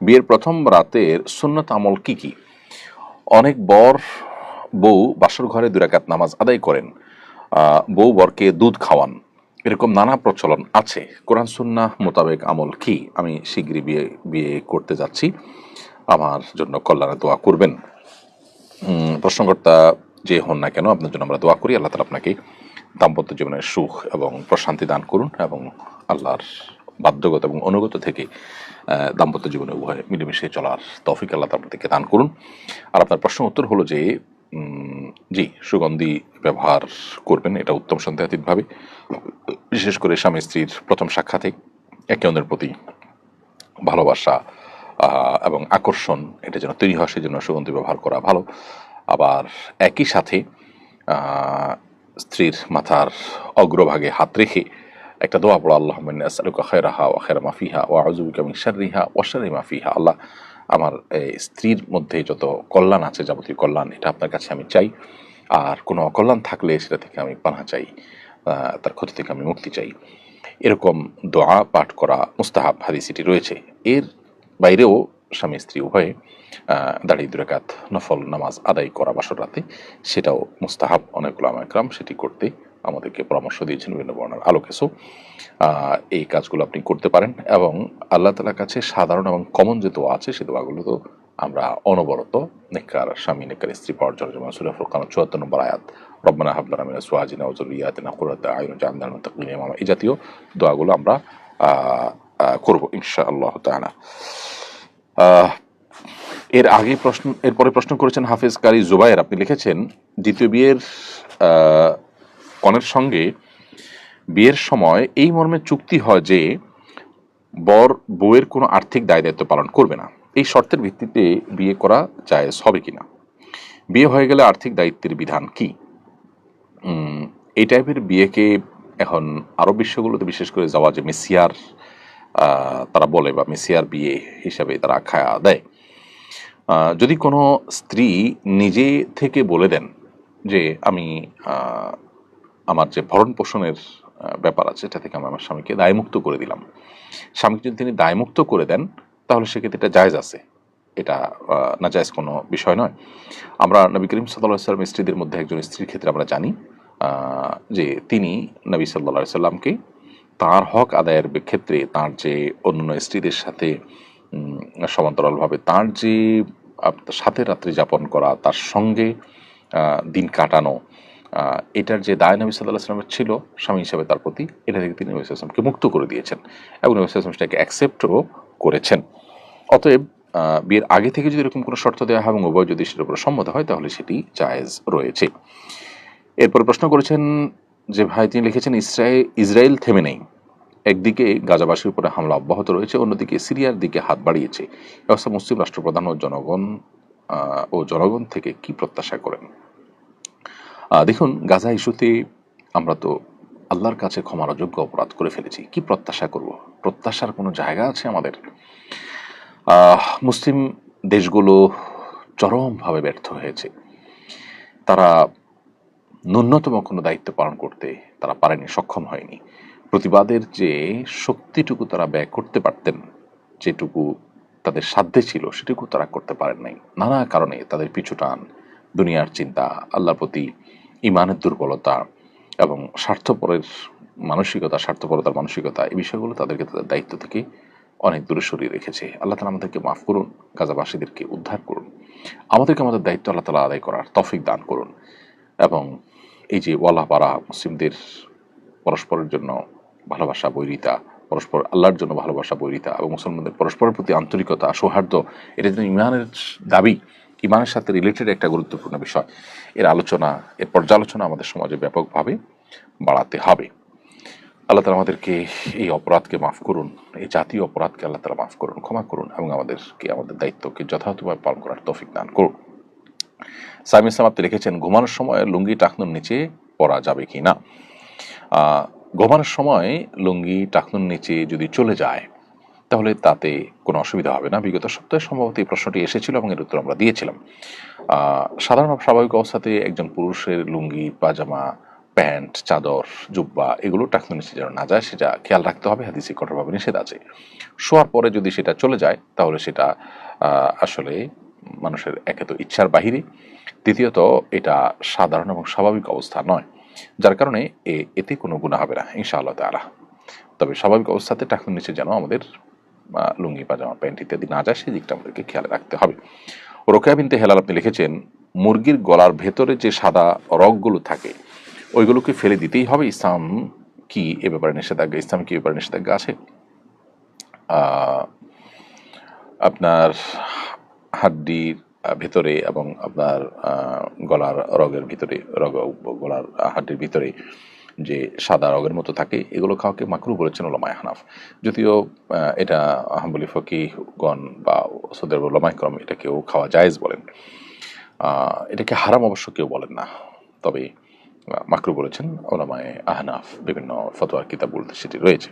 বিয়ের প্রথম রাতের সুন্নত আমল কি কি? অনেক বর বউ বাসর ঘরে দুরাকাত নামাজ আদায় করেন। বউ বরকে দুধ খাওয়ান। এরকম নানা প্রচলন আছে। কোরআন সুন্না মোতাবেক আমল কি? আমি শীঘ্রই বিয়ে বিয়ে করতে যাচ্ছি। আমার জন্য কল্যাণে দোয়া করবেন। প্রশ্নকর্তা যে হন না কেন, আপনার জন্য আমরা দোয়া করি। আল্লাহ তালা আপনাকে দাম্পত্য জীবনের সুখ এবং প্রশান্তি দান করুন এবং আল্লাহর বাধ্যগত এবং অনুগত থেকে দাম্পত্য জীবনে উভয় মিলেমিশে চলার তৌফিক আল্লাহ আপনাদেরকে দান করুন। আর আপনার প্রশ্ন উত্তর হলো যে জি, সুগন্ধি ব্যবহার করবেন, এটা উত্তম সন্দেহাতীতভাবে। বিশেষ করে স্বামী স্ত্রীর প্রথম সাক্ষাতে একে অন্যের প্রতি ভালোবাসা এবং আকর্ষণ, এটা যেন তৈরি হয়, সেজন্য সুগন্ধি ব্যবহার করা ভালো। আবার একই সাথে স্ত্রীর মাথার অগ্রভাগে হাত রেখে একটা দোয়া পড়ো আল্লাহ আসালুকা খেরাহা ও খেরা মাফিহা ও আজুবিকা মিন শাররিহা ও শাররি মাফিহা আল্লাহ, আমার স্ত্রীর মধ্যে যত কল্যাণ আছে, যাবতীয় কল্যাণ, এটা আপনার কাছে আমি চাই। আর কোনো অকল্যাণ থাকলে সেটা থেকে আমি পানা চাই তার ক্ষতি থেকে আমি মুক্তি চাই। এরকম দোয়া পাঠ করা মুস্তাহাব হাদিসিটি রয়েছে। এর বাইরেও স্বামী স্ত্রী উভয়ে দাঁড়িয়ে দুরাকাত নফল নামাজ আদায় করা বাসর রাতে, সেটাও মুস্তাহাব অনেকগুলো আমাকরাম সেটি করতে আমাদেরকে পরামর্শ দিয়েছেন বিভিন্ন বর্ণার আলোকে। সো এই কাজগুলো আপনি করতে পারেন এবং আল্লাহ তালার কাছে সাধারণ এবং কমন যে দোয়া আছে সে দোয়াগুলো তো আমরা অনবরত নেককার স্বামী নেককার স্ত্রী পাওয়ার জন্য যেমন সুরা ফুরকান চুয়াত্তর নম্বর আয়াত রব্বানা হাবলানা মিনা সুয়াজিনা ও জুরিয়াতিনা কুরাতা আয়ুন জান্নাল মুত্তাকিন এই জাতীয় দোয়াগুলো আমরা করব ইনশাআল্লাহ তাআলা। আহ, এর আগে প্রশ্ন এরপরে প্রশ্ন করেছেন হাফিজ কারি জুবায়ের আপনি লিখেছেন দ্বিতীয় বিয়ের কনের সঙ্গে বিয়ের সময় এই মর্মে চুক্তি হয় যে বর বউয়ের কোনো আর্থিক দায় দায়িত্ব পালন করবে না। এই শর্তের ভিত্তিতে বিয়ে করা জায়েজ হবে কিনা? বিয়ে হয়ে গেলে আর্থিক দায়িত্বের বিধান কি? এই টাইপের বিয়েকে এখন আরব বিশ্বগুলোতে বিশেষ করে যাওয়া যে মেসিয়ার তারা বলে বা মেসিয়ার বিয়ে হিসাবে তারা আখ্যা দেয়। যদি কোনো স্ত্রী নিজে থেকে বলে দেন যে আমি আমার যে ভরণ পোষণের ব্যাপার আছে, সেটা থেকে আমি আমার স্বামীকে দায়মুক্ত করে দিলাম। স্বামীকে যদি তিনি দায়মুক্ত করে দেন, তাহলে সেক্ষেত্রে এটা জায়জ আছে। এটা না জায়েজ কোনো বিষয় নয়। আমরা নবী করিম সাল্লাহ সাল্লাম স্ত্রীদের মধ্যে একজন স্ত্রীর ক্ষেত্রে আমরা জানি যে তিনি নবী সাল্লা সাল্লামকে তার হক আদায়ের ক্ষেত্রে তার যে অন্য স্ত্রীদের সাথে সমান্তরালভাবে তার যে সাথে রাত্রি যাপন করা, তার সঙ্গে দিন কাটানো এটার যে দায় নবী সাল্লাহ সাল্লামের ছিল, স্বামী হিসাবে তার প্রতি, এটা থেকে তিনি নবী সাল্লামকে মুক্ত করে দিয়েছেন এবং নবী সাল্লাম সেটাকে অ্যাকসেপ্টও করেছেন। অতএব বিয়ের আগে থেকে যদি এরকম কোনো শর্ত দেওয়া হয় এবং উভয় যদি সেটার উপরে সম্মত হয়, তাহলে সেটি জায়েজ রয়েছে। এরপর প্রশ্ন করেছেন যে ভাই, তিনি লিখেছেন ইসরায়েল ইসরায়েল থেমে নেই। একদিকে গাজাবাসীর উপরে হামলা অব্যাহত রয়েছে, অন্যদিকে সিরিয়ার দিকে হাত বাড়িয়েছে। অবস্থা মুসলিম রাষ্ট্রপ্রধান ও জনগণ ও জনগণ থেকে কি প্রত্যাশা করেন? দেখুন, গাজা ইস্যুতে আমরা তো আল্লাহর কাছে ক্ষমার অযোগ্য অপরাধ করে ফেলেছি। কি প্রত্যাশা করব? প্রত্যাশার কোনো জায়গা আছে আমাদের? মুসলিম দেশগুলো চরমভাবে ব্যর্থ হয়েছে। তারা ন্যূনতম কোনো দায়িত্ব পালন করতে তারা পারেনি, সক্ষম হয়নি। প্রতিবাদের যে শক্তিটুকু তারা ব্যয় করতে পারতেন, যেটুকু তাদের সাধ্যে ছিল, সেটুকু তারা করতে পারেন নাই। নানা কারণে তাদের পিছুটান দুনিয়ার চিন্তা, আল্লাহর প্রতি ইমানের দুর্বলতা এবং স্বার্থপরের মানসিকতা, স্বার্থপরতার মানসিকতা, এই বিষয়গুলো তাদেরকে তাদের দায়িত্ব থেকে অনেক দূরে সরিয়ে রেখেছে। আল্লাহ তালা আমাদেরকে মাফ করুন, গাজাবাসীদেরকে উদ্ধার করুন। আমাদেরকে আমাদের দায়িত্ব আল্লাহ তালা আদায় করার তফিক দান করুন এবং এই যে ওয়াল্লাহ পারা মুসলিমদের পরস্পরের জন্য ভালোবাসা, বৈরিতা, পরস্পর, আল্লাহর জন্য ভালোবাসা, বৈরিতা এবং মুসলমানদের পরস্পরের প্রতি আন্তরিকতা, সৌহার্দ্য, এটা যেন ইমানের দাবি ইমানের সাথে রিলেটেড একটা গুরুত্বপূর্ণ বিষয়। এর আলোচনা, এর পর্যালোচনা আমাদের সমাজে ব্যাপকভাবে বাড়াতে হবে। আল্লাহ তালা আমাদেরকে এই অপরাধকে মাফ করুন, এই জাতীয় অপরাধকে আল্লাহ তালা মাফ করুন, ক্ষমা করুন এবং আমাদেরকে, আমাদের দায়িত্বকে যথাযথভাবে পালন করার তৌফিক দান করুন। সাইম ইসলাম, আপনি লিখেছেন, ঘুমানোর সময় লুঙ্গি টাকনুর নিচে পরা যাবে কি না ঘুমানোর সময় লুঙ্গি টাকনুর নিচে যদি চলে যায় তাহলে তাতে কোনো অসুবিধা হবে না। বিগত সপ্তাহে সম্ভবত এই প্রশ্নটি এসেছিল এবং এর উত্তর আমরা দিয়েছিলাম। সাধারণ স্বাভাবিক অবস্থাতে একজন পুরুষের লুঙ্গি, পাজামা, প্যান্ট, চাদর, জুব্বা এগুলো টাকনু নিচে যেন না যায়, সেটা খেয়াল রাখতে হবে। হাদিসে কঠোরভাবে নিষেধ আছে। শোয়ার পরে যদি সেটা চলে যায়, তাহলে সেটা আসলে মানুষের একে তো ইচ্ছার বাহিরে। দ্বিতীয়ত, এটা সাধারণ এবং স্বাভাবিক অবস্থা নয়, যার কারণে এ- এতে কোনো গুণা হবে না, ইনশাআল্লাহ তালা তবে স্বাভাবিক অবস্থাতে টাকনুর নিচে যেন আমাদের লুঙ্গি, পাজামা, প্যান্ট ইত্যাদি না যায়, সেই দিকটা আমাদেরকে খেয়াল রাখতে হবে। রোকেয়া বিনতে হেলাল আপনি লিখেছেন, মুরগির গলার ভেতরে যে সাদা রগগুলো থাকে, ওইগুলোকে ফেলে দিতেই হবে। ইসলাম কি এ ব্যাপারে নিষেধাজ্ঞা? ইসলাম কি ব্যাপারে নিষেধাজ্ঞা আছে? আপনার হাড্ডির ভেতরে এবং আপনার গলার রগের ভিতরে, রগ, গলার হাড্ডির ভিতরে যে সাদা রগের মতো থাকে, এগুলো খাওয়াকে মাকরু বলেছেন ওলামায় হানাফ। যদিও এটা আহম্বলি ফকিগণ বা সৌদের ওলামাইক্রম এটা কেউ খাওয়া জায়েজ বলেন। এটাকে হারাম অবশ্য কেউ বলেন না। তবে মাকরু বলেছেন ওলামায় আহনাফ বিভিন্ন ফতোয়ার কিতাব বলতে সেটি রয়েছে।